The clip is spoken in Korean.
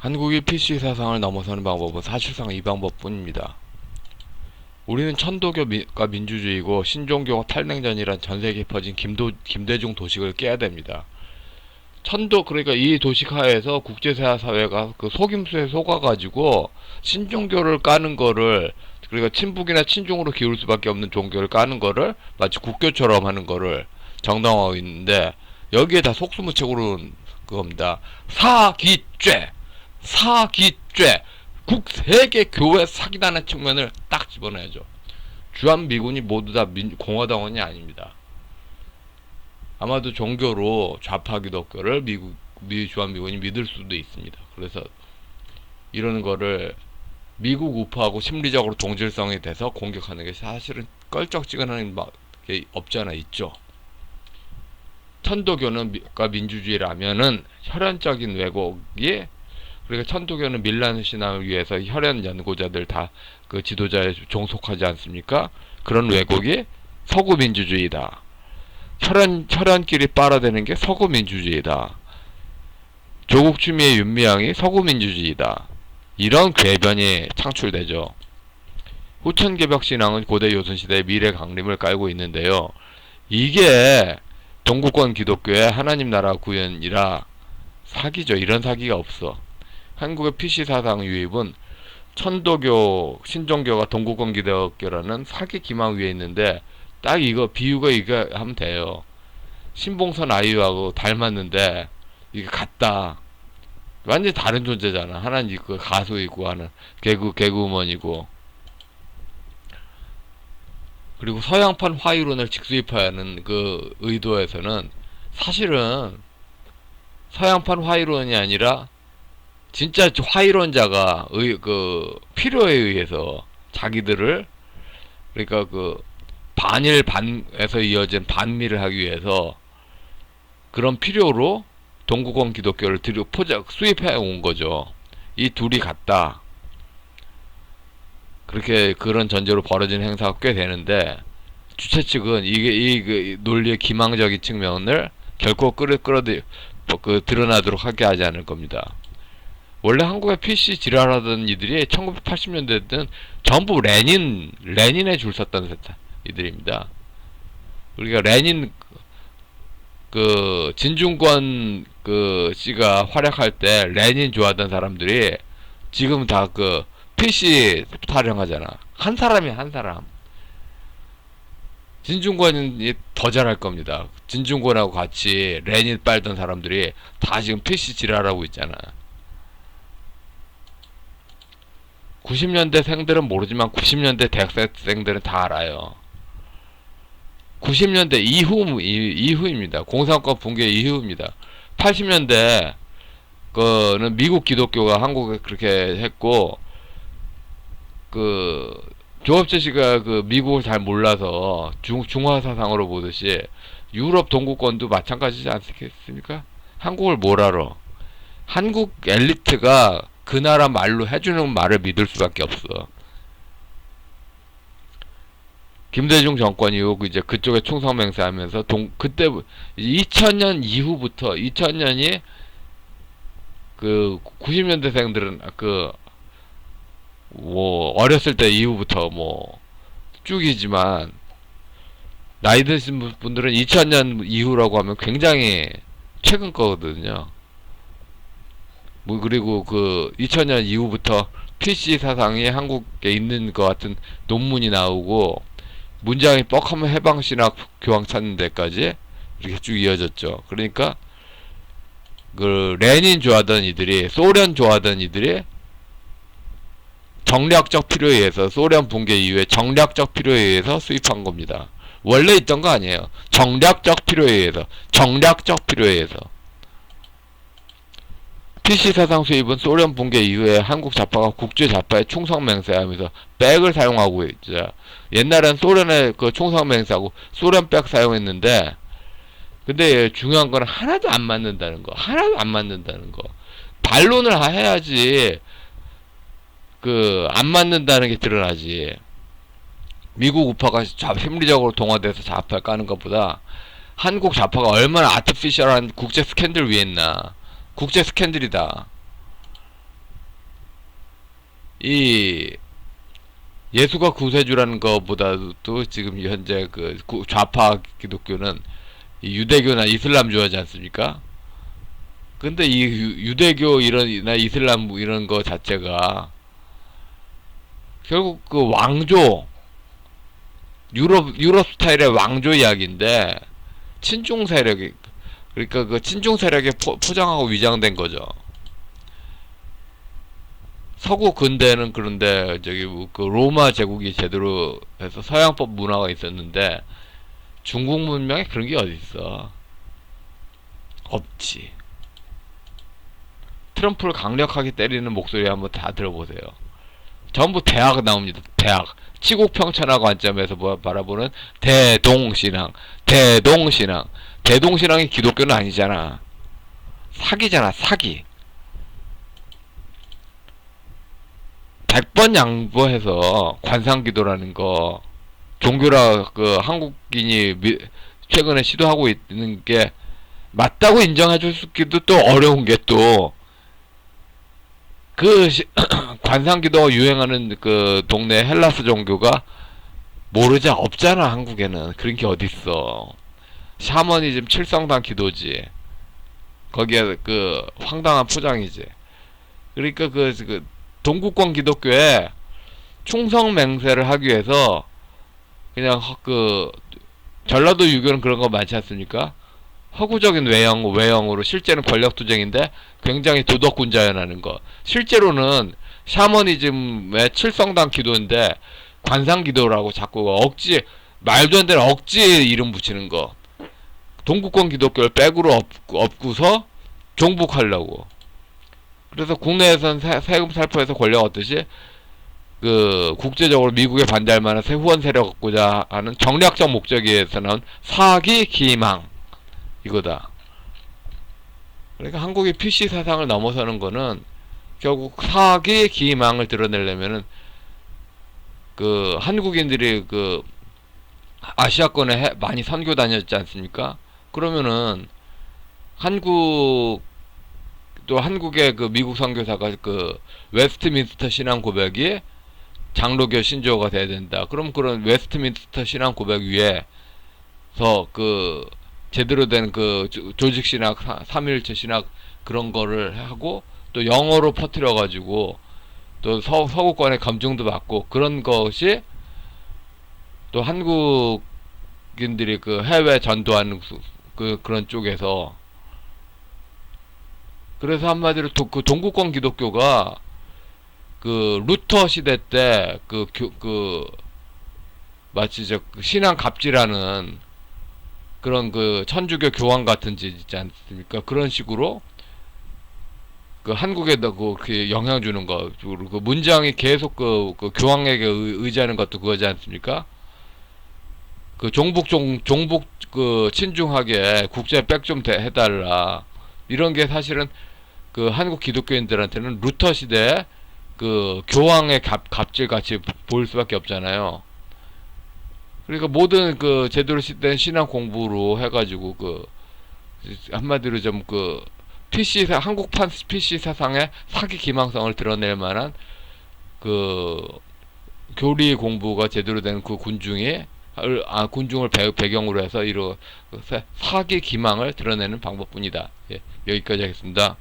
한국이 PC 사상을 넘어서는 방법은 사실상 이 방법뿐입니다. 우리는 천도교가 민주주의고 신종교가 탈냉전이란 전 세계에 퍼진 김도, 김대중 도식을 깨야 됩니다. 천도 그러니까 이 도식하에서 국제사회가 그 속임수에 속아가지고 신종교를 까는 거를 그러니까 친북이나 친중으로 기울 수밖에 없는 종교를 까는 거를 마치 국교처럼 하는 거를 정당화하고 있는데 여기에 다 속수무책으로 그겁니다. 사기죄, 사기죄, 국 세계 교회 사기단의 측면을 딱 집어내야죠. 주한 미군이 모두 다 민, 공화당원이 아닙니다. 아마도 종교로 좌파 기독교를 미국 미 주한 미군이 믿을 수도 있습니다. 그래서 이러는 거를 미국 우파하고 심리적으로 동질성이 돼서 공격하는 게 사실은 껄쩍지근한 게 없잖아 있죠. 천도교는 가 민주주의라면은 혈연적인 왜곡이 그러니까 천도교는 밀란 신앙을 위해서 혈연 연구자들 다 그 지도자에 종속하지 않습니까? 그런 왜곡이 서구 민주주의다. 혈연 혈연끼리 빨아대는 게 서구 민주주의다. 조국 추미애 윤미향이 서구 민주주의다. 이런 궤변이 창출되죠. 후천 개벽 신앙은 고대 요순 시대의 미래 강림을 깔고 있는데요. 이게 동구권 기독교의 하나님 나라 구현이라 사기죠. 이런 사기가 없어. 한국의 PC 사상 유입은 천도교, 신종교가 동구권 기독교라는 사기 기망 위에 있는데 딱 이거 비유가 이거 하면 돼요. 신봉선 아이유하고 닮았는데 이게 같다. 완전히 다른 존재잖아. 하나는 그 가수이고 하는 개그 개그우먼이고 그리고 서양판 화이론을 직수입하는 그 의도에서는 사실은 서양판 화이론이 아니라 진짜 화이론자가 의, 그 필요에 의해서 자기들을 그러니까 그 반일 반에서 이어진 반미를 하기 위해서 그런 필요로 동구권 기독교를 들여 포자 수입해 온 거죠. 이 둘이 같다. 그렇게 그런 전제로 벌어진 행사가 꽤 되는데 주최 측은 이게 이 그 논리의 기망적인 측면을 결코 끌어 끌어들 그 드러나도록 하게 하지 않을 겁니다. 원래 한국의 PC 지랄하던 이들이 1980년대든 전부 레닌 레닌에 줄 섰던 이들입니다. 우리가 레닌 그 진중권 그 씨가 활약할 때 레닌 좋아하던 사람들이 지금 다 그 PC 타령하잖아. 한 사람이 한 사람. 진중권이 더 잘할 겁니다. 진중권하고 같이 레닌 빨던 사람들이 다 지금 PC 지랄하고 있잖아. 90년대 생들은 모르지만 90년대 대학생들은 다 알아요. 90년대 이후 이후입니다. 공산권 붕괴 이후입니다. 80년대 그는 미국 기독교가 한국에 그렇게 했고 그 조업제 씨가 그 미국을 잘 몰라서 중 중화 사상으로 보듯이 유럽 동구권도 마찬가지지 않겠습니까? 한국을 뭘 알아? 한국 엘리트가 그 나라 말로 해주는 말을 믿을 수밖에 없어. 김대중 정권 이후 이제 그쪽에 충성 맹세하면서 동 그때 2000년 이후부터 2000년이 그 90년대생들은 그 뭐 어렸을 때 이후부터 뭐 쭉이지만 나이 드신 분들은 2000년 이후라고 하면 굉장히 최근 거거든요. 뭐 그리고 그 2000년 이후부터 PC 사상이 한국에 있는 것 같은 논문이 나오고 문장이 뻑하면 해방 신학 교황 찾는 데까지 이렇게 쭉 이어졌죠. 그러니까 그 레닌 좋아하던 이들이 소련 좋아하던 이들이 정략적 필요에 의해서 소련 붕괴 이후에 정략적 필요에 의해서 수입한 겁니다. 원래 있던 거 아니에요. 정략적 필요에 의해서 정략적 필요에 의해서 PC 사상 수입은 소련 붕괴 이후에 한국 좌파가 국제 좌파의 충성 맹세하면서 백을 사용하고 있죠. 옛날엔 소련의 그 충성 맹세하고 소련 백 사용했는데 근데 중요한 건 하나도 안 맞는다는 거. 하나도 안 맞는다는 거. 반론을 해야지 그 안 맞는다는 게 드러나지. 미국 우파가 좌, 심리적으로 동화돼서 좌파를 까는 것보다 한국 좌파가 얼마나 아티피셜한 국제 스캔들 위에 있나. 국제 스캔들이다. 이 예수가 구세주라는 것보다도 지금 현재 그 구- 좌파 기독교는 이 유대교나 이슬람주의지 않습니까? 근데 이 유- 유대교 이런나 이슬람 이런 거 자체가 결국 그 왕조 유럽 유럽 스타일의 왕조 이야기인데 친중 세력이 그러니까 그 친중 세력에 포, 포장하고 위장된 거죠. 서구 근대는 그런데 저기 그 로마 제국이 제대로 해서 서양법 문화가 있었는데 중국 문명에 그런 게 어디 있어? 없지. 트럼프를 강력하게 때리는 목소리 한번 다 들어보세요. 전부 대학 나옵니다. 대학. 치국평천하고 관점에서 뭐 바라보는 대동신앙, 대동신앙, 대동신앙이 기독교는 아니잖아. 사기잖아, 사기. 100번 양보해서 관상기도라는 거 종교라 그 한국인이 미- 최근에 시도하고 있는 게 맞다고 인정해 주기도 또 어려운 게 또 그 관상기도가 유행하는 그 동네 헬라스 종교가 모르자 없잖아 한국에는 그런 게 어딨어 샤머니즘 칠성당 기도지 거기에 그 황당한 포장이지 그러니까 그, 그 동구권 기독교에 충성 맹세를 하기 위해서 그냥 허- 그 전라도 유교는 그런 거 많지 않습니까? 허구적인 외형 외형으로 실제는 권력 투쟁인데 굉장히 도덕군자연하는 거. 실제로는 샤머니즘의 칠성당 기도인데 관상 기도라고 자꾸 억지 말도 안 되는 억지 이름 붙이는 거. 동구권 기독교를 백으로 엎, 엎고서 종북하려고. 그래서 국내에선 세, 세금 살포해서 권력 얻듯이 그 국제적으로 미국에 반대할 만한 새 후원 세력 얻고자 하는 정략적 목적에 의해서 나온 사기 기망 이거다. 그러니까 한국의 PC 사상을 넘어서는 거는 결국 사기 기망을 드러내려면은 그 한국인들이 그 아시아권에 해- 많이 선교 다녔지 않습니까? 그러면은 한국 또 한국의 그 미국 선교사가 그 웨스트민스터 신앙 고백이 장로교 신조어가 돼야 된다. 그럼 그런 웨스트민스터 신앙 고백 위에서 그 제대로 된 그 조직 신학, 사- 삼일체 신학 그런 거를 하고 또 영어로 퍼뜨려 가지고 또 서, 서구권의 감정도 받고 그런 것이 또 한국인들이 그 해외 전도하는 수- 그 그런 쪽에서 그래서 한마디로 도, 그 동구권 기독교가 그 루터 시대 때그교그 마치 저그 신앙 갑질하는 그런 그 천주교 교황 같은 짓 있지 않습니까? 그런 식으로 그 한국에다 그, 그 영향 주는 거, 그 문장이 계속 그, 그 교황에게 의, 의지하는 것도 그거지 않습니까? 그 종북 종 종북 그 친중하게 국제 백 좀 해달라 이런 게 사실은 그 한국 기독교인들한테는 루터 시대 그 교황의 갑, 갑질 같이 보일 수밖에 없잖아요. 그러니까 모든 그 제대로 된 신앙 공부로 해가지고 그 한마디로 좀 그 PC 사 한국판 PC 사상의 사기 기망성을 드러낼 만한 그 교리 공부가 제대로 된 그 군중이 아 군중을 배, 배경으로 해서 이런 사기 기망을 드러내는 방법뿐이다. 예, 여기까지 하겠습니다.